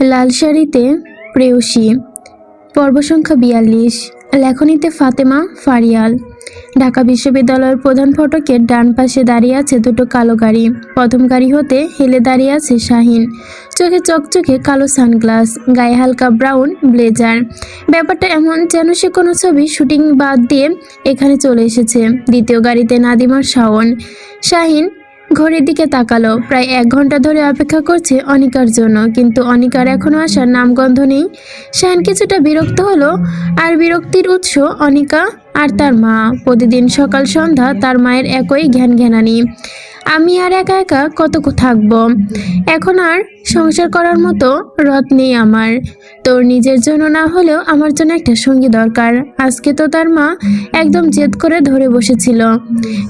লাল শাড়িতে প্রেয়সী। পর্ব সংখ্যা বিয়াল্লিশ। লেখনীতে ফাতেমা ফারিয়াল। ঢাকা বিশ্ববিদ্যালয়ের প্রধান ফটকের ডান পাশে দাঁড়িয়ে আছে দুটো কালো গাড়ি। প্রথম গাড়ি হতে হেলে দাঁড়িয়ে আছে শাহিন। চোখে চকচকে কালো সানগ্লাস, গায়ে হালকা ব্রাউন ব্লেজার। ব্যাপারটা এমন যেন সে কোনো ছবি শুটিং বাদ দিয়ে এখানে চলে এসেছে। দ্বিতীয় গাড়িতে নাদিমার শাওন। শাহিন ঘড়ির দিকে তাকালো। প্রায় এক ঘণ্টা ধরে অপেক্ষা করছে অনিকার জন্য, কিন্তু অনিকার এখনও আসার নামগন্ধ নেই। শাহিন কিছুটা বিরক্ত হলো, আর বিরক্তির উৎস অনিকা আর তার মা। প্রতিদিন সকাল সন্ধ্যা তার মায়ের একই জ্ঞান জ্ঞানানি আমি আর একা একা কত থাকব? এখন আর সংসার করার মতো রথ নেই আমার। তোর নিজের জন্য না হলেও আমার জন্য একটা সঙ্গী দরকার। আজকে তো তার মা একদম জেদ করে ধরে বসেছিল।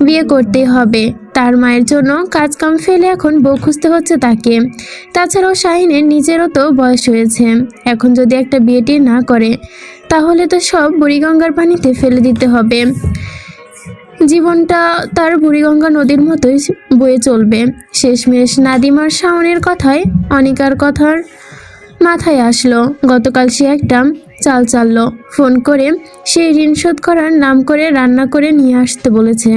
বিয়ে করতেই হবে। তার মায়ের জন্য কাজ কাম ফেলে এখন বউ খুঁজতে হচ্ছে তাকে। তাছাড়াও শাহিনের নিজেরও তো বয়স হয়েছে। এখন যদি একটা বিয়েটি না করে, তাহলে তো সব বুড়িগঙ্গার পানিতে ফেলে দিতে হবে। জীবনটা তার বুড়িগঙ্গা নদীর মতোই বয়ে চলবে। শেষমেশ নাদিমার শাওনের কথায় অনিকার কথার মাথায় আসলো। গতকাল সে একটা চাল চাললো। ফোন করে সেই ঋণ শোধ করার নাম করে রান্না করে নিয়ে আসতে বলেছে।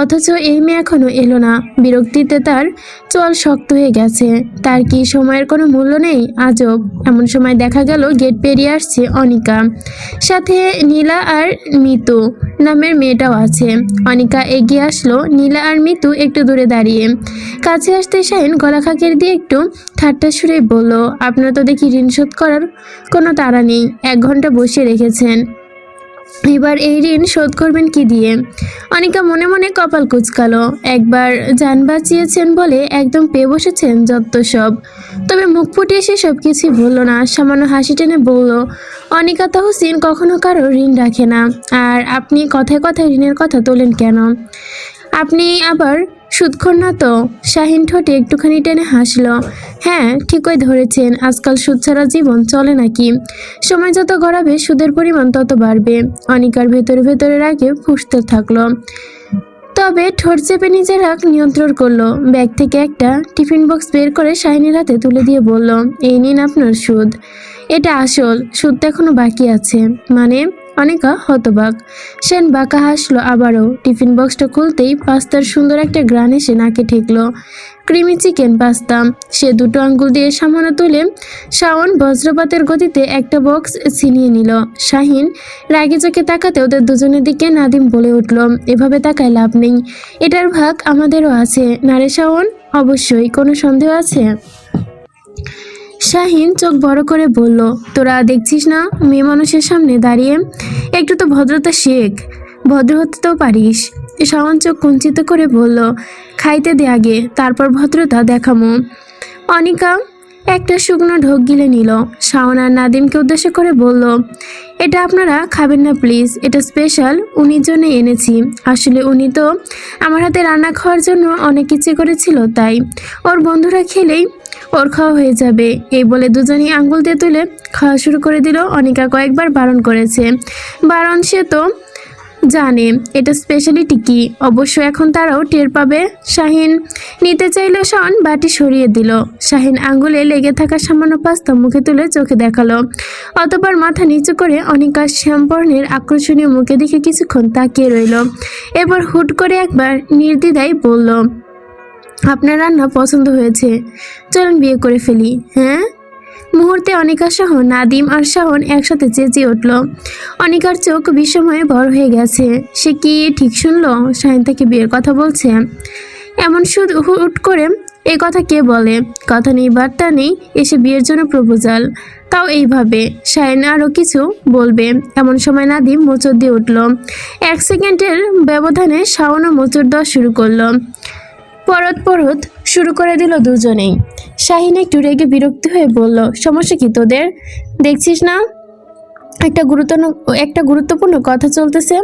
অথচ এই মেয়ে এখনও এলো না। বিরক্তিতে তার চল শক্ত হয়ে গেছে। তার কি সময়ের কোনো মূল্য নেই? আজব। এমন সময় দেখা গেল গেট পেরিয়ে আসছে অনিকা। সাথে নীলা আর মিতু নামের মেয়েটাও আছে। অনিকা এগিয়ে আসলো। নীলা আর মিতু একটু দূরে দাঁড়িয়ে। কাছে আসতে শাহিন গলা খাকের দিয়ে একটু ঠাট্টা সুরে বলল, আপনারা তো দেখি ঋণ শোধ করার কোনো তাড়া নেই। এক ঘণ্টা বসে রেখেছেন। এবার এই ঋণ শোধ করবেন কি দিয়ে? অনিকা মনে মনে কপাল কুচকালো। একবার যান বাঁচিয়েছেন বলে একদম পেয়ে বসেছেন যত সব। তবে মুখ ফুটিয়ে সে সব কিছুই বলল না, সামান্য হাসি টেনে বলল, অনিকা তাহসিন কখনো কারও ঋণ রাখে না। আর আপনি কথায় কথায় ঋণের কথা তোলেন কেন? আপনি আবার সুদখোর না তো শাহিন ঠোঁটে একটুখানি টেনে হাসলো। হ্যাঁ ঠিকই ধরেছেন, আজকাল সুদ ছাড়া জীবন চলে নাকি? সময় যত গড়াবে, সুদের পরিমাণ তত বাড়বে। অনিকার ভেতরে ভেতরে রাগে ফুসতে থাকল। তবে ঠোঁট চেপে নিজের রাগ নিয়ন্ত্রণ করল। ব্যাগ থেকে একটা টিফিন বক্স বের করে শাহিনের হাতে তুলে দিয়ে বলল, এই নিন আপনার সুদ। এটা আসল, সুদ তো এখনও বাকি আছে। মানে? অনেকা হতবাক। সেন বাঁকা হাসলো আবারও। টিফিন বক্সটা খুলতেই পাস্তার সুন্দর একটা গ্রান এসে নাকে ঠেকলো। Creamy chicken pasta. সে দুটো আঙ্গুল দিয়ে সামান্য তুলে শাওন বজ্রপাতের গতিতে একটা বক্স ছিনিয়ে নিল। শাহিন রাগে চোখে তাকাতে ওদের দুজনের দিকে নাদিম বলে উঠল, এভাবে তাকায় লাভ নেই। এটার ভাগ আমাদেরও আছে। নারে শাওন? অবশ্যই। কোনো সন্দেহ আছে? শাহিন চোখ বড় করে বলল, তোরা দেখছিস না মেয়ে মানুষের সামনে দাঁড়িয়ে? একটু তো ভদ্রতা শেখ। ভদ্র হতে তো পারিস। শাওন চোখ কুঞ্চিত করে বলল, খাইতে দে আগে, তারপর ভদ্রতা দেখামো। অনিকা একটা শুকনো ঢোক গিলে নিল। শাওন আর নাদিমকে উদ্দেশ্য করে বলল, এটা আপনারা খাবেন না প্লিজ, এটা স্পেশাল, উনির জন্য এনেছি। আসলে উনি তো আমার হাতে রান্না খাওয়ার জন্য অনেক কিছু করেছিল, তাই। ওর বন্ধুরা খেলেই ওর খাওয়া হয়ে যাবে। এই বলে দুজনই আঙ্গুল দিয়ে তুলে খাওয়া শুরু করে দিল। অনিকা কয়েকবার বারণ করেছে। বারণ সে তো জানে। এটা স্পেশালিটি কি? অবশ্য এখন তারাও টের পাবে। শাহিন নিতে চাইলে শাওন বাটি সরিয়ে দিল। শাহিন আঙ্গুলে লেগে থাকা সামান্য পাস্তা মুখে তুলে চোখে দেখাল। অতবার মাথা নিচু করে অনিকার শ্যামবর্ণের আকর্ষণীয় মুখে দেখে কিছুক্ষণ তাকিয়ে রইল। এবার হুট করে একবার নির্দ্বিধায় বলল আপনার রান্না পছন্দ হয়েছে। চলুন বিয়ে করে ফেলি হ্যাঁ? মুহূর্তে অনিকা সহ নাদিম আর শাহন একসাথে চেঁচিয়ে উঠল। অনিকার চোখ বিস্ময়ে বড় হয়ে গেছে। সে কি ঠিক শুনল? শাহিন তাকে বিয়ের কথা বলছে? এমন শুধু হুট করে এই কথা কে বলে? কথা নেই, বার্তা নেই, এসে বিয়ের জন্য প্রপোজাল। তাও এইভাবে শাহিন আরও কিছু বলবে। এমন সময় নাদিম মোচড় দিয়ে উঠল। এক সেকেন্ডের ব্যবধানে শাওনও মোচড় দেওয়া শুরু করল। পরত পরত শুরু করে দিল দুজনেই। শাহিন একটু রেগে বিরক্ত হয়ে বলল, সমস্যা কি তোদের? দেখছিস না? একটা গুরুত্বপূর্ণ একটা গুরুত্বপূর্ণ কথা চলতেছে।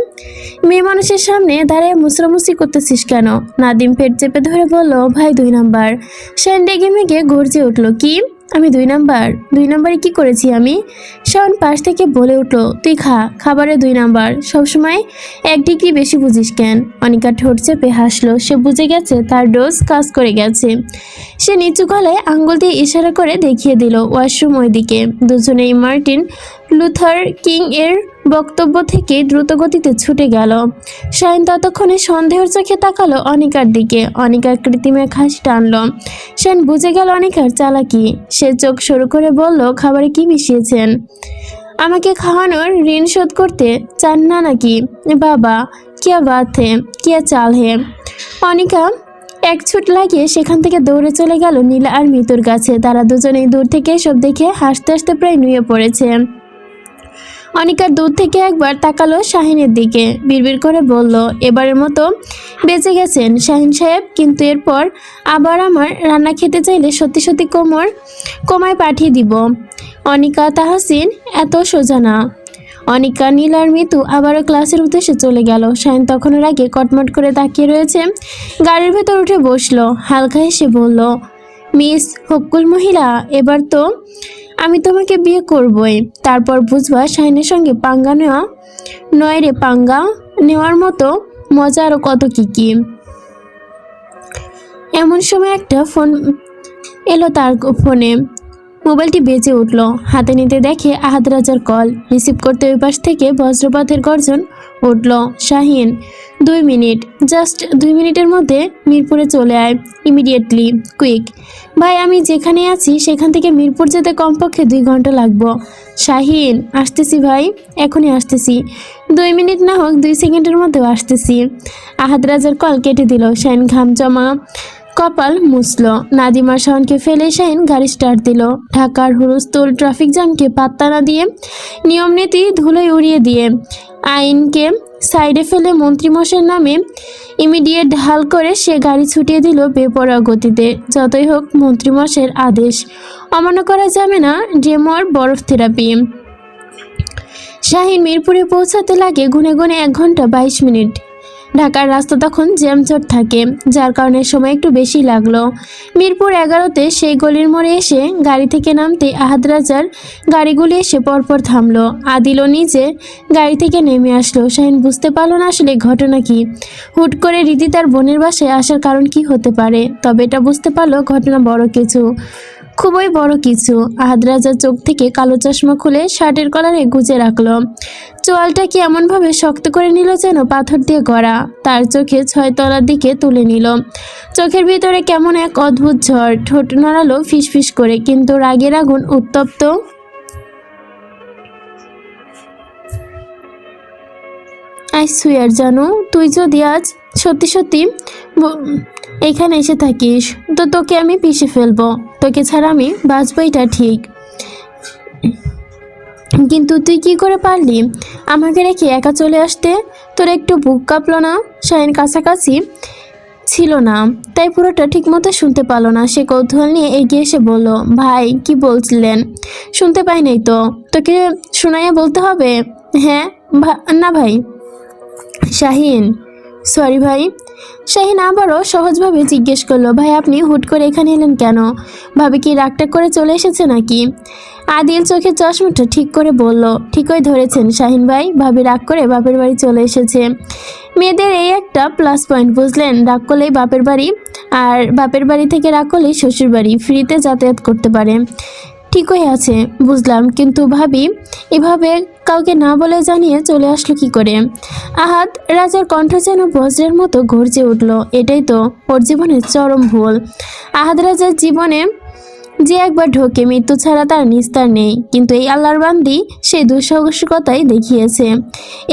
মেয়ে মানুষের সামনে দাঁড়িয়ে মুসরামুসি করতেছিস কেন? নাদিম পেট চেপে ধরে বলল, ভাই, দুই নাম্বার। শাহিন রেগে মেগে গর্জে উঠল, কি? আমি দুই নাম্বার। দুই নাম্বারে কি করেছি আমি? শাওন পাশ থেকে বলে উঠল, তুই খা, খাবারে দুই নাম্বার। সবসময় এক ডিগ্রি বেশি বুঝিস কেন? অনিকা ঠোঁট চেপে হাসলো, সে বুঝে গেছে, তার ডোজ কাজ করে গেছে। সে নিচু গলায় আঙ্গুল দিয়ে ইশারা করে দেখিয়ে দিল ওয়াশরুম ওইদিকে। দুজনেই মার্টিন লুথার কিং এর বক্তব্য থেকে দ্রুত গতিতে ছুটে গেল। শাইন ততক্ষণে সন্দেহের চোখে তাকালো অনিকার দিকে। অনিকার কৃত্রিম হাসি টানল। শাইন বুঝে গেল অনিকার চালাকি। সে চোখ শুরু করে বলল, খাবারে কি মিশিয়েছেন? আমাকে খাওয়ানোর ঋণ শোধ করতে চান না নাকি? বাবা, কিয়া বাত হে, কিয়া চাল হে? অনিকা এক ছুট লাগিয়ে সেখান থেকে দৌড়ে চলে গেল নীলা আর মিতুর কাছে। তারা দুজনেই দূর থেকে সব দেখে হাসতে হাসতে প্রায় নুয়ে পড়েছে। অনিকার দূর থেকে একবার তাকালো শাহিনের দিকে, বিড়বিড় করে বলল, এবারের মতো বেঁচে গেছেন শাহিন সাহেব, কিন্তু এরপর আবার আমার রান্না খেতে চাইলে সত্যি সত্যি কোমর, কমায় পাঠিয়ে দিব। অনিকা তাহাসিন, এত সোজা না। অনিকা, নীল আর মিতু আবারও ক্লাসের উদ্দেশ্যে চলে গেল। শাহিন তখনের আগে কটমট করে তাকিয়ে রয়েছে, গাড়ির ভেতর উঠে বসল। হালকা হেসে বলল, মিস, হকুল মহিলা, এবার তো আমি তোমাকে বিয়ে করবই। তারপর বুঝবা শাহিনের সঙ্গে পাঙ্গা নেওয়া? নয় রে পাঙ্গা, নেওয়ার মতো মজা আরও কত কি কি? এমন সময় একটা ফোন এলো তার ফোনে। মোবাইলটি বেজে উঠল। হাতে নিতে দেখে আহাদ রাজার কল। রিসিভ করতে ওই পাশ থেকে বজ্রপাতের গর্জন উঠল। শাহিন, দুই মিনিট। জাস্ট দুই মিনিটের মধ্যে মিরপুরে চলে আয় ইমিডিয়েটলি কুইক ভাই, আমি যেখানে আছি, সেখান থেকে মিরপুর যেতে কমপক্ষে দুই ঘণ্টা লাগবো। শাহিন, আসতেছি ভাই, এখনই আসতেছি। দুই মিনিট না হোক, দুই সেকেন্ডের মধ্যেও আসতেছি। আহাদ রাজার কল কেটে দিল, শাহিন ঘাম জমা। কপাল মুছল। নাদিমার শাওনকে ফেলে শাহিন গাড়ি স্টার্ট দিল। ঢাকার হুরুস্তুল ট্রাফিক জ্যামকে পাত্তা না দিয়ে নিয়ম নীতি ধুলোয় উড়িয়ে দিয়ে আইনকে সাইডে ফেলে মন্ত্রীমশের নামে ইমিডিয়েট ঢাল করে সে গাড়ি ছুটিয়ে দিল বেপরোয়া গতিতে। যতই হোক মন্ত্রীমশের আদেশ অমান্য করা যাবে না ডেমর বরফ থেরাপি। শাহিন মিরপুরে পৌঁছাতে লাগে গুনে গুনে এক ঘণ্টা বাইশ মিনিট। ঢাকার রাস্তা তখন জ্যামজট থাকে, যার কারণে সময় একটু বেশি লাগল। মিরপুর এগারোতে সেই গলির মোড়ে এসে গাড়ি থেকে নামতে আহাদ রাজার গাড়িগুলি এসে পরপর থামলো। আদিলও নিজে গাড়ি থেকে নেমে আসলো। শাহিন বুঝতে পারল না আসলে ঘটনা কি। হুট করে রীতি তার বোনের বাসায় আসার কারণ কি হতে পারে, তবে এটা বুঝতে পারল ঘটনা বড় কিছু। খুবই বড় কিছু। আহাদ রাজার চোখ থেকে কালো চশমা খুলে শার্টের কলারে গুজে রাখল। চোয়ালটাকে এমনভাবে শক্ত করে নিল যেন পাথর দিয়ে গড়া? তার চোখে ছয় তলার দিকে তুলে নিল। চোখের ভিতরে কেমন এক অদ্ভুত ঝড়। ঠোঁট নড়ালো ফিসফিস করে, কিন্তু রাগের আগুন উত্তপ্ত আই সুয়ার জানো, তুই যদি আজ সত্যি সত্যি এখানে এসে থাকিস। তো তোকে আমি পিষে ফেলব। তোকে ছাড়া আমি বাঁচবো এটা ঠিক। কিন্তু তুই কি করে পারলি? আমাকে রেখে একা চলে আসতে? তোর একটু বুক কাঁপলো না? শাহিন কাছাকাছি ছিল না। তাই পুরোটা ঠিকমতো শুনতে পারল না। সে কৌতূহল নিয়ে এগিয়ে এসে বলল, ভাই, কি বলছিলেন? শুনতে পাই নাই তো। তোকে শোনাইয়া বলতে হবে? হ্যাঁ না ভাই। শাহিন সরি ভাই শাহিন আবারও সহজভাবে জিজ্ঞেস করল, ভাই, আপনি হুট করে এখানে এলেন কেন? ভাবে কি রাগটা করে চলে এসেছে নাকি? আদিল চোখের চশমাটা ঠিক করে বলল, ঠিকই ধরেছেন শাহিন ভাই, ভাবি রাগ করে বাপের বাড়ি চলে এসেছে। মেয়েদের এই একটা প্লাস পয়েন্ট বুঝলেন? রাগ করলেই বাপের বাড়ি, আর বাপের বাড়ি থেকে রাগ করলেই শ্বশুর বাড়ি ফ্রিতে যাতায়াত করতে পারে। ঠিকই আছে, বুঝলাম। কিন্তু ভাবি, এভাবে কাউকে না বলে জানিয়ে চলে আসলো কি করে? আহাদ রাজার কণ্ঠ যেন বজ্রের মতো গর্জে উঠল, এটাই তো ওর জীবনের চরম ভুল। আহাদ রাজার জীবনে যে একবার ঢোকে, মৃত্যু ছাড়া তার নিস্তার নেই। কিন্তু এই আল্লাহর বান্দি সেই দুঃসাহসিকতাই দেখিয়েছে।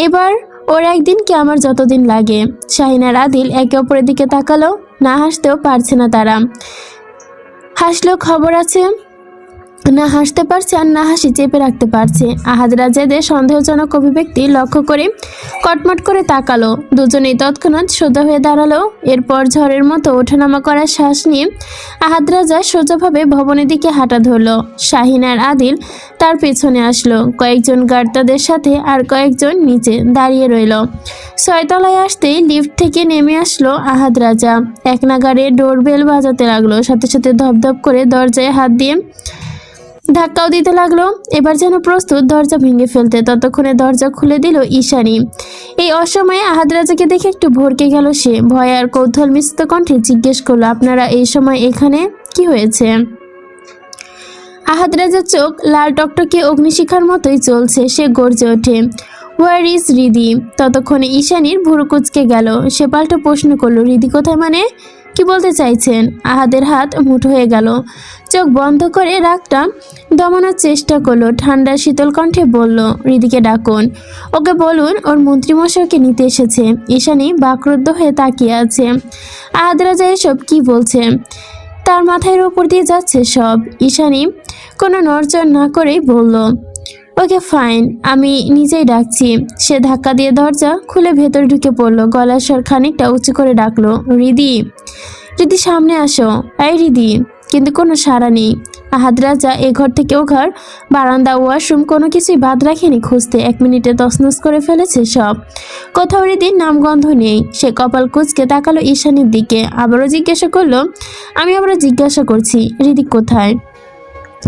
এবার ওর একদিন কি আমার যতদিন লাগে? শাহিনার আদিল একে অপরের দিকে তাকালো, না হাসতেও পারছে না তারা। হাসলেও খবর আছে না হাসতে পারছে আর না হাসি চেপে রাখতে পারছে। আহাদ রাজাদের সন্দেহজনক অভিব্যক্তি লক্ষ্য করে কটমট করে তাকালো। দুজনেই তৎক্ষণাৎ সোজা হয়ে দাঁড়াল। এরপর ঝড়ের মতো ওঠানামা করার শ্বাস নিয়ে আহাদ রাজা সোজাভাবে ভবনের দিকে হাঁটা ধরলো। শাহিন আর আদিল তার পেছনে আসলো। কয়েকজন গার্ড তাদের সাথে আর কয়েকজন নিচে দাঁড়িয়ে রইল। ছয়তলায় আসতেই লিফট থেকে নেমে আসলো আহাদ রাজা। এক নাগারে ডোরবেল বাজাতে লাগল। সাথে সাথে ধপধপ করে দরজায় হাত দিয়ে ধাক্কাও দিতে লাগল। এবার যেন প্রস্তুত দরজা ভেঙে ফেলতে। ততক্ষণে দরজা খুলে দিল ঈশানী। এই অসময়ে আহাদ রাজাকে দেখে একটু ভরকে গেল সে। ভয় আর কৌতূহল মিশ্রিত কণ্ঠে জিজ্ঞেস করল, আপনারা এই সময় এখানে? কি হয়েছে? আহাদ রাজার চোখ লাল টকটকে অগ্নিশিখার মতোই চলছে সে গর্জে ওঠে হোয়ার ইজ রিদি ততক্ষণে ঈশানির ভুরু কুচকে গেল। সে পাল্টা প্রশ্ন করল রিদি কোথায় মানে? কি বলতে চাইছেন? আহাদের হাত মুঠো হয়ে গেল। চোখ বন্ধ করে রাগটা দমানোর চেষ্টা করল। ঠান্ডা শীতল কণ্ঠে বলল, রিদিকে ডাকুন। ওকে বলুন, ওর মন্ত্রীমশাইকে নিতে এসেছে। ঈশানী বাকরুদ্ধ হয়ে তাকিয়ে আছে। আহাদ রাজা এসব কি বলছে? তার মাথার ওপর দিয়ে যাচ্ছে সব। ঈশানী কোনো নড়চড় না করেই বলল, ওকে ফাইন, আমি নিজেই ডাকছি। সে ধাক্কা দিয়ে দরজা খুলে ভেতর ঢুকে পড়ল। গলার স্বর খানিকটা উঁচু করে ডাকলো, রিদি রিদি সামনে আসো। এই রিদি কিন্তু কোনো সাড়া নেই। আহাদ রাজা এ ঘর থেকে ও ঘর, বারান্দা ওয়াশরুম কোনো কিছুই বাদ রাখেনি খুঁজতে। এক মিনিটে তছনছ করে ফেলেছে সব। কোথাও রীতির নামগন্ধ নেই। সে কপাল কুচকে তাকালো ঈশানের দিকে। আবারও জিজ্ঞাসা করল, আমি আবার জিজ্ঞাসা করছি রিদি কোথায়?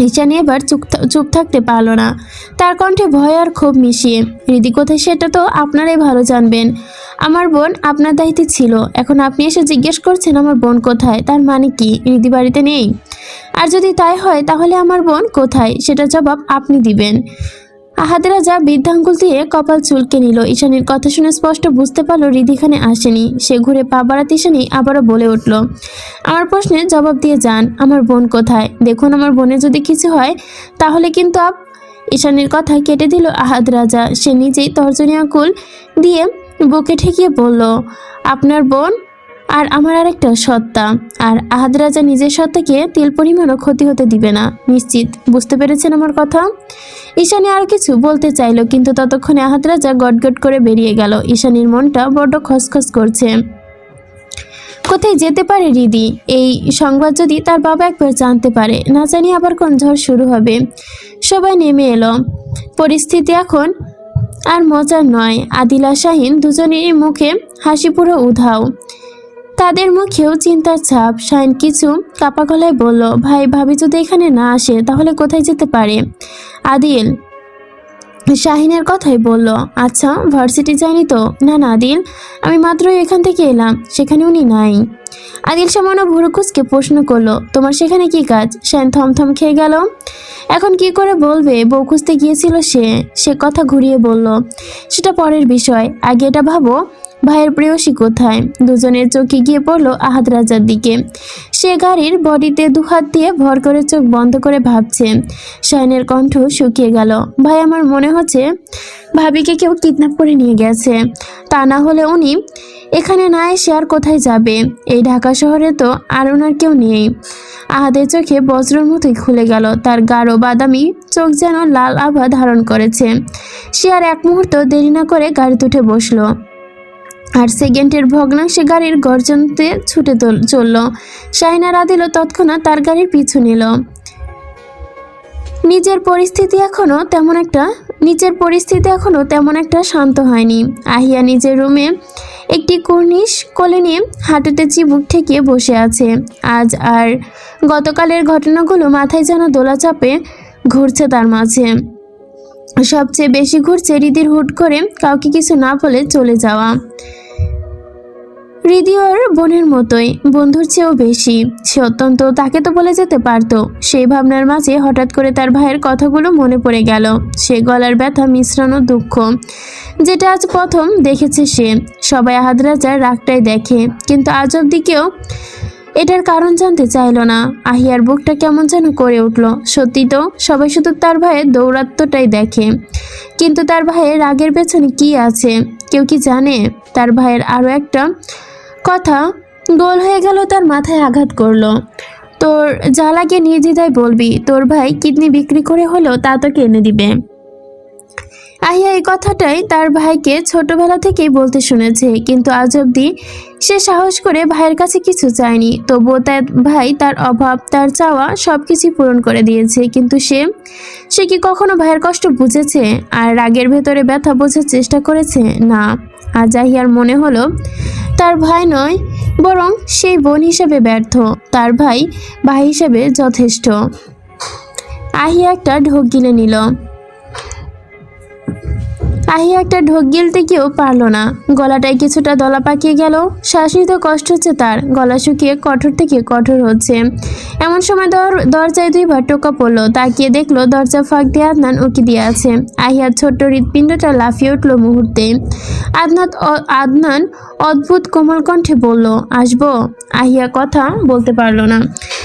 ঈশানী এবার চুপ চুপ থাকতে পারল না। তার কণ্ঠে ভয় আর খুব মিশিয়ে, রিদি, কোথায়? সেটা তো আপনারাই ভালো জানবেন। আমার বোন আপনার দায়িত্বে ছিল। এখন আপনি এসে জিজ্ঞেস করছেন আমার বোন কোথায়? তার মানে কি? রিদি বাড়িতে নেই? আর যদি তাই হয়, তাহলে আমার বোন কোথায়? সেটা জবাব আপনি দিবেন। আহাদের রাজা বৃদ্ধাঙ্গুল দিয়ে কপাল চুলকে নিল। ঈশানীর কথা শুনে স্পষ্ট বুঝতে পারল রিদিখানে আসেনি। সে ঘুরে পা বাড়াতে ঈশানী আবারও বলে উঠল, আমার প্রশ্নের জবাব দিয়ে যান। আমার বোন কোথায়? দেখুন, আমার বোনের যদি কিছু হয়, তাহলে কিন্তু আপ ঈশানীর কথা কেটে দিল আহাদ রাজা। সে নিজেই তর্জনী আকুল দিয়ে বুকে ঠেকিয়ে বলল, আপনার বোন আর আমার আরেকটা সত্তা। আর আহাদ রাজা নিজের সত্তাকে তিল পরিমাণও ক্ষতি হতে দিবে না। নিশ্চিত। বুঝতে পেরেছেন আমার কথা? ঈশানী আর কিছু বলতে চাইলো, কিন্তু ততক্ষণে আহাদ রাজা গটগট করে বেরিয়ে গেল। ঈশানীর মনটা বড্ড খসখস করছে। কোথায় যেতে পারে রিদি? এই সংবাদ যদি তার বাবা একবার জানতে পারে। না জানি আবার কোন ঝড় শুরু হবে। সবাই নেমে এলো। পরিস্থিতি এখন আর মজার নয়। আদিলা শাহিন দুজনেরই মুখে হাসিপুরো উধাও। তাদের মুখেও চিন্তার ছাপ। শাইন কিছু কাপা গলায় বলল, ভাই, ভাবি যদি এখানে না আসে, তাহলে কোথায় যেতে পারে? আদিল শাহিনের কথাই বলল আচ্ছা ভার্সিটি যায়নি তো? না না, আদিল, আমি মাত্রই এখান থেকে এলাম, সেখানে উনি নাই। আদিল সামান্য ভুরুকুচকে প্রশ্ন করল, তোমার সেখানে কি কাজ? শাইন থমথম খেয়ে গেল। এখন কি করে বলবে? বউ খুঁজতে গিয়েছিল সে। সে কথা ঘুরিয়ে বলল, সেটা পরের বিষয়। আগে এটা ভাবো ভাইয়ের প্রেয়সী কোথায় দুজনের চোখে গিয়ে পড়ল আহাদ রাজার দিকে। সে গাড়ির বডিতে দুহাত দিয়ে ভর করে চোখ বন্ধ করে ভাবছে। শাইনের কণ্ঠ শুকিয়ে গেল। ভাই, আমার মনে হচ্ছে ভাবিকে কেউ কিডন্যাপ করে নিয়ে গেছে। তা না হলে উনি এখানে না এসে আর কোথায় যাবে? এই ঢাকা শহরে তো আর ওনার কেউ নেই। আহাদের চোখে বজ্রের মতোই খুলে গেল। তার গাঢ় বাদামি চোখ যেন লাল আভা ধারণ করেছে। সে আর এক মুহূর্ত দেরি না করে গাড়িতে উঠে বসল। আর সেকেন্ডের ভগ্নাংশে গাড়ির গর্জনতে ছুটে চলল। শাহিনা রাদিল তৎক্ষণাৎ তার গাড়ির পিছু নিল। নিজের পরিস্থিতি এখনও তেমন একটা, নিজের পরিস্থিতি এখনও তেমন একটা শান্ত হয়নি। আহিয়া নিজের রুমে একটি কর্নিশ কোলে নিয়ে হাঁটুতে চিবুক ঠেকিয়ে বসে আছে। আজ আর গতকালের ঘটনাগুলো মাথায় যেন দোলা চাপে ঘুরছে তার মাঝে। সবচেয়ে বেশি ঘুরছে রিদির হুট করে কাউকে কিছু না বলে চলে যাওয়া। রিদি ওর বোনের মতোই, বন্ধুর চেয়েও বেশি। সে অত্যন্ত তাকে তো বলে যেতে পারতো। সেই ভাবনার মাঝে হঠাৎ করে তার ভাইয়ের কথাগুলো মনে পড়ে গেল। সে গলার ব্যথা, মিশ্রণ ও দুঃখ, যেটা আজ প্রথম দেখেছে সে। সবাই আহাদ রাজার রাগটাই দেখে। কিন্তু আজ অব্দি কেউ এটার কারণ জানতে চাইলো না। আহিয়ার বুকটা কেমন যেন করে উঠল। সত্যি তো, সবাই শুধু তার ভাইয়ের দৌরাত্মটাই দেখে। কিন্তু তার ভাইয়ের রাগের পেছনে কি আছে, কেউ কি জানে? তার ভাইয়ের আরও একটা কথা গোল হয়ে গেল তার মাথায় আঘাত করল। তোর যা লাগে নির্দ্বিধায় বলবি, তোর ভাই কিডনি বিক্রি করে হলেও তা তোকে এনে দিবে। আহিয়া এই কথাটাই তার ভাইকে ছোটবেলা থেকেই বলতে শুনেছে, কিন্তু আজ অবধি সে সাহস করে ভাইয়ের কাছে কিছু চায়নি। তবুও তার ভাই তার অভাব, তার চাওয়া সব কিছুই পূরণ করে দিয়েছে, কিন্তু সে সে কি কখনো ভাইয়ের কষ্ট বুঝেছে আর রাগের ভেতরে ব্যথা বোঝার চেষ্টা করেছে? না, আজ আহিয়ার মনে হলো তার ভাই নয়, বরং সেই বোন হিসেবে ব্যর্থ, তার ভাই ভাই হিসেবে যথেষ্ট। আহিয়া একটা ঢোক গিলে নিল। আহিয়া একটা ঢোক গিলতে কেউ পারল না। গলাটায় কিছুটা দলা পাকিয়ে গেল। শ্বাস কষ্ট হচ্ছে তার। গলা শুকিয়ে কঠোর থেকে কঠোর হচ্ছে। এমন সময় দর দরজায় দুইবার টোকা পড়ল। তাকিয়ে দেখল দরজা ফাঁক দিয়ে আদনান উঁকি দিয়ে আছে। আহিয়ার ছোট্ট হৃৎপিণ্ডটা লাফিয়ে উঠল মুহূর্তে। আদনাত আদনান অদ্ভুত কোমল কণ্ঠে বলল, আসব? আহিয়া কথা বলতে পারল না।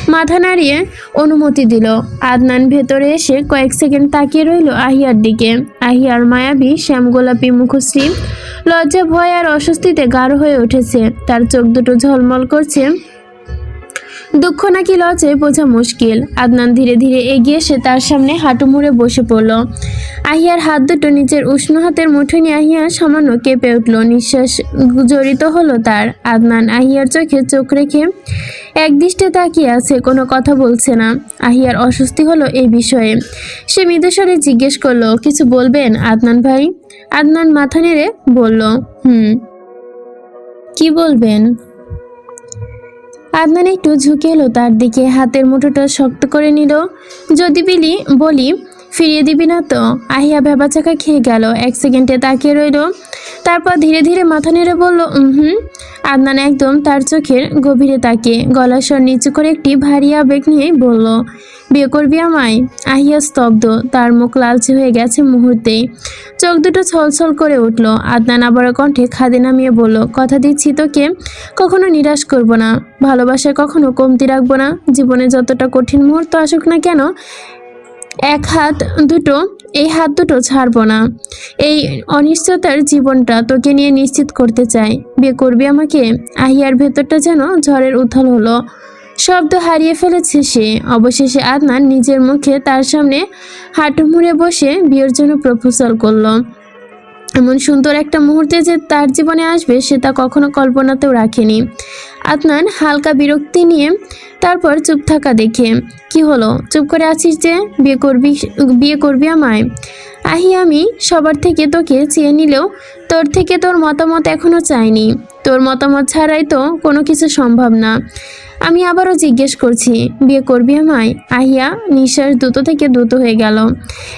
মাথা নাড়িয়ে অনুমতি দিল। আদনান ভেতরে এসে কয়েক সেকেন্ড তাকিয়ে রইল আহিয়ার দিকে। আহিয়ার মায়াবী শ্যামগোলাপি মুখশ্রী লজ্জা, ভয় আর অস্বস্তিতে গাঢ় হয়ে উঠেছে। তার চোখ দুটো ঝলমল করছে দুঃখ নাকি লজ্জায় বোঝা মুশকিল। আদনান ধীরে ধীরে এগিয়ে এসে তার সামনে হাঁটু মুড়ে বসে পড়ল। আহিয়ার হাত দুটো নিজের উষ্ণ হাতের মুঠো নিয়ে আহিয়া সামান্য কেঁপে উঠল। নিঃশ্বাস জড়িত হলো তার। আদনান আহিয়ার চোখে চোখ রেখে একদৃষ্টে তাকিয়ে আছে, কোনো কথা বলছে না। আহিয়ার অস্বস্তি হলো এই বিষয়ে। সে মৃদুস্বরে জিজ্ঞেস করল, কিছু বলবেন আদনান ভাই? আদনান মাথা নেড়ে বলল, হুম। কি বলবেন? আদনান একটু ঝুঁকে এলো, তার দিকে হাতের মুঠোটা শক্ত করে নিল। যদি বিলি, বলি, ফিরিয়ে দিবি না তো? আহিয়া ভেবাচাকা খেয়ে গেল, এক সেকেন্ডে তাকিয়ে রইল। তারপর ধীরে ধীরে মাথা নেড়ে বলল হুম আদনান একদম তার চোখের গভীরে তাকিয়ে গলার স্বর নিচু করে একটি ভারী আবেগ নিয়ে বলল, বিয়ে করবি আমায়? আহিয়া স্তব্ধ, তার মুখ লালচে হয়ে গেছে মুহূর্তেই চোখ দুটো ছলছল করে উঠল। আদনান আবার কণ্ঠে খাদে নামিয়ে বলল, কথা দিচ্ছি তোকে, কখনো নিরাশ করব না। ভালোবাসায় কখনো কমতি রাখব না। জীবনে যতটা কঠিন মুহূর্ত আসুক না কেন, এক হাত দুটো এই হাত দুটো ছাড়বো না। এই অনিশ্চয়তার জীবনটা তোকে নিয়ে নিশ্চিত করতে চাই। বিয়ে করবি আমাকে? আহিয়ার ভেতরটা যেন ঝড়ের উথাল হলো। শব্দ হারিয়ে ফেলেছে সে। অবশেষে আদনান নিজের মুখে তার সামনে হাঁটু মুড়ে বসে বিয়ের জন্য প্রপোজাল করল। এমন সুন্দর একটা মুহূর্তে যে তার জীবনে আসবে সে তা কখনো কল্পনাতেও রাখেনি। আদনান হালকা বিরক্তি নিয়ে তারপর চুপ থাকা দেখে, কি হলো? চুপ করে আছিস যে? বিয়ে করবি বিয়ে করবি আমায়? আহি আমি সবার থেকে তোকে চেয়ে নিলেও তোর থেকে তোর মতামত এখনও চাইনি। তোর মতামত ছাড়াই তো কোনো কিছু সম্ভব না। আমি আবারও জিজ্ঞেস করছি, বিয়ে করবি আমায়? আহিয়া নিঃশ্বাস দ্রুত থেকে দ্রুত হয়ে গেল।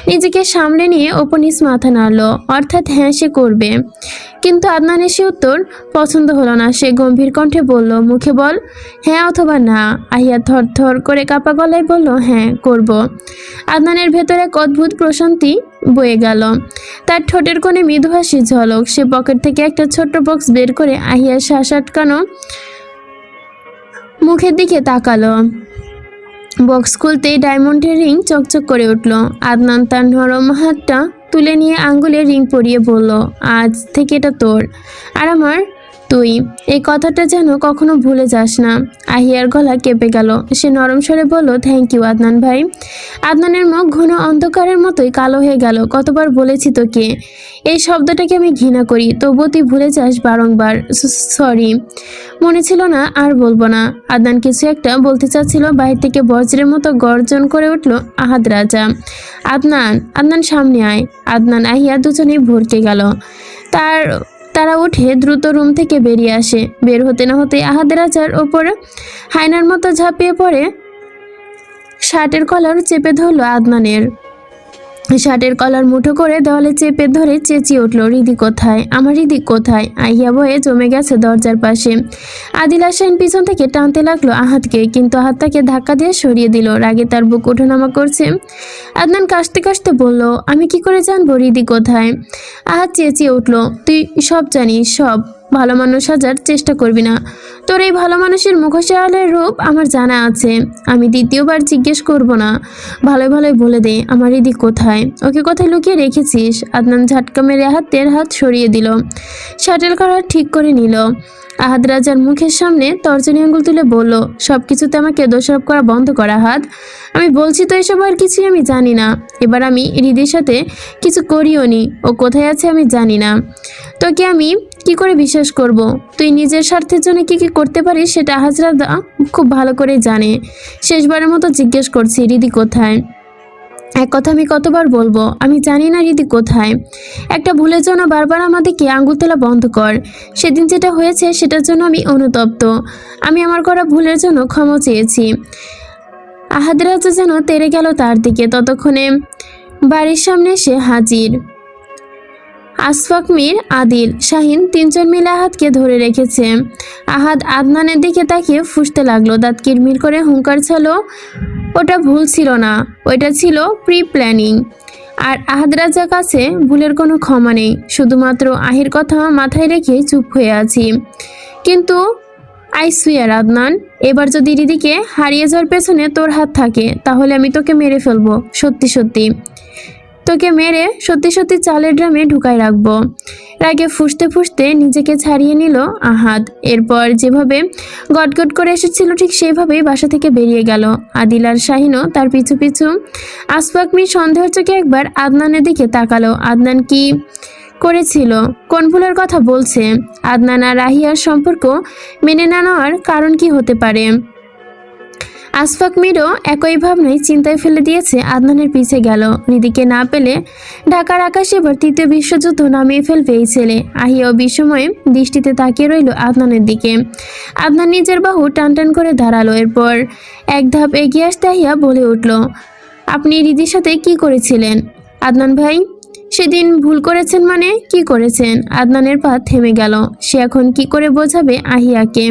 নিজেকে সামলে নিয়ে ওপনিস মাথা নাড়ল। অর্থাৎ হ্যাঁ সে করবে। কিন্তু আদনানের সে উত্তর পছন্দ হলো না। সে গম্ভীর কণ্ঠে বলল, মুখে বল। হ্যাঁ অথবা না? আহিয়া থর থর করে কাপা গলায় বলল হ্যাঁ করব। আদনানের ভেতরে এক অদ্ভুত প্রশান্তি বয়ে গেল। তার ঠোঁটের কোণে মৃদু হাসি ঝলক। সে পকেট থেকে একটা ছোট্ট বক্স বের করে আহিয়ার শ্বাস আটকানো মুখের দিকে তাকালো। বক্স খুলতেই ডায়মন্ডের রিং চকচক করে উঠল। আদনান তার নরম হাতটা তুলে নিয়ে আঙ্গুলে রিং পরিয়ে বলল, আজ থেকে এটা তোর। আর আমার তুই। এই কথাটা যেন কখনো ভুলে যাস না। আহিয়ার গলা কেঁপে গেল। সে নরম স্বরে বলল থ্যাংক ইউ আদনান ভাই। আদনানের মুখ ঘন অন্ধকারের মতোই কালো হয়ে গেল। কতবার বলেছি তোকে। এই শব্দটাকে আমি ঘৃণা করি। তবুও তুই ভুলে যাস বারংবার। সরি মনে ছিল না, আর বলব না। আদনান কিছু একটা বলতে চাচ্ছিল। বাইরে থেকে বজ্রের মতো গর্জন করে উঠল আহাদ রাজা। আদনান আদনান সামনে আয়। আদনান আহিয়া দুজনেই ভরকে গেল। তার তারা উঠে দ্রুত রুম থেকে বেরিয়ে আসে। বের হতে না হতে আহাদের আচার ওপর হায়নার মতো ঝাঁপিয়ে পড়ে শার্টের কলার চেপে ধরল আদনানের। শার্টের কলার মুঠো করে দেওয়ালে চেপে ধরে চেঁচিয়ে উঠল, রিদি কোথায়? আমার রিদি কোথায়? আইয়া বয়ে জমে গেছে দরজার পাশে। আদিল আসাইন পিছন থেকে টানতে লাগল আহাতকে, কিন্তু আহাত তাকে ধাক্কা দিয়ে সরিয়ে দিল। রাগে তার বুক ওঠানামা করছে। আদনান কাশতে কাশতে বলল, আমি কি করে জানব রিদি কোথায়? আহাত চেঁচিয়ে উঠল, তুই সব জানিস, সব। ভালো মানুষ সাজার চেষ্টা করবি না। তোর এই ভালো মানুষের মুখোশালের রূপ আমার জানা আছে। আমি দ্বিতীয়বার জিজ্ঞেস করব না। ভালো ভালোই বলে দে, আমার রিদি কোথায়? ওকে কোথায় লুকিয়ে রেখেছিস। আদনান ঝাটকা মেরে হাতের হাত সরিয়ে দিল। শাটেল করা ঠিক করে নিল। আহাদ রাজার মুখের সামনে তর্জনী আঙ্গুল তুলে বলল সব কিছুতে আমাকে দোষারোপ করা বন্ধ করা হাত আমি বলছি তো এসব আর কিছুই আমি জানি না। এবার আমি হৃদির সাথে কিছু করিও নি, ও কোথায় আছে আমি জানি না। তোকে আমি কি করে বিশ্বাস করব? তুই নিজের স্বার্থের জন্য কি কি করতে পারিস সেটা হাজরাদা খুব ভালো করে জানে। শেষবারের মতো জিজ্ঞেস করছি রিদি কোথায়? এক কথা আমি কতবার বলব? আমি জানি না দিদি কোথায়। একটা ভুলের জন্য বারবার আমাদেরকে আঙ্গুল তোলা বন্ধ কর। সেদিন যেটা হয়েছে, সেটার জন্য আমি অনুতপ্ত। আমি আমার করা ভুলের জন্য ক্ষমা চেয়েছি। আহাদ রাজা যেন তেরে গেল তার দিকে। ততক্ষণে বাড়ির সামনে সে হাজির। আশফাক মির, আদিল, শাহিন তিনজন মিলে আহাদকে ধরে রেখেছে। আহাদ আদনানের দিকে তাকিয়ে ফুসতে লাগল। দাঁত কিরমির করে হুঙ্কার ছালো ওটা ভুল ছিল না। ওইটা ছিল প্রি প্ল্যানিং আর আহাদ রাজার কাছে ভুলের কোনো ক্ষমা নেই। শুধুমাত্র আহির কথা মাথায় রেখে চুপ হয়ে আছি। কিন্তু আই সুয়ার আদনান, এবার যদি দিদিকে হারিয়ে যাওয়ার পেছনে তোর হাত থাকে, তাহলে আমি তোকে মেরে ফেলব। সত্যি সত্যি। তোকে মেরে সত্যি সত্যি চালের ড্রামে ঢুকায় রাখব। রাগে ফুসতে ফুসতে নিজেকে ছাড়িয়ে নিল আহাদ। এরপর যেভাবে গটগট করে এসেছিল ঠিক সেইভাবেই বাসা থেকে বেরিয়ে গেল। আদিল আর শাহিনও তার পিছু পিছু আসফাক মির সন্দেহের চোখে একবার আদনানের দিকে তাকালো। আদনান কি করেছিল? কোন ভুলের কথা বলছে? আদনান আর রাহিয়ার সম্পর্ক মেনে না নেওয়ার কারণ কি হতে পারে? আশফাক মিরও একই ভাবনায় চিন্তায় ফেলে দিয়েছে আদনানের পিছে গেল। রিদিকে না পেলে ঢাকার আকাশে এবার তৃতীয় বিশ্বযুদ্ধ নামিয়ে ফেলবে এই ছেলে। আহিয়াও বিস্ময়ে দৃষ্টিতে তাকিয়ে রইল আদনানের দিকে। আদনান নিজের বাহু টান টান করে দাঁড়াল, এরপর এক ধাপ এগিয়ে আসতে আহিয়া বলে উঠল, আপনি রিদির সাথে কি করেছিলেন? আদনান ভাই সেদিন ভুল করেছেন মানে? কি করেছেন? আদনানের পা থেমে গেল। সে এখন কি করে বোঝাবে আহিয়াকে?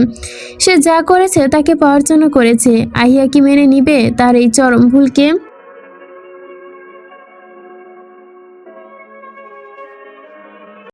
সে যা করেছে তাকে পাওয়ার জন্য করেছে। আহিয়া কি মেনে নিবে তার এই চরম ভুলকে?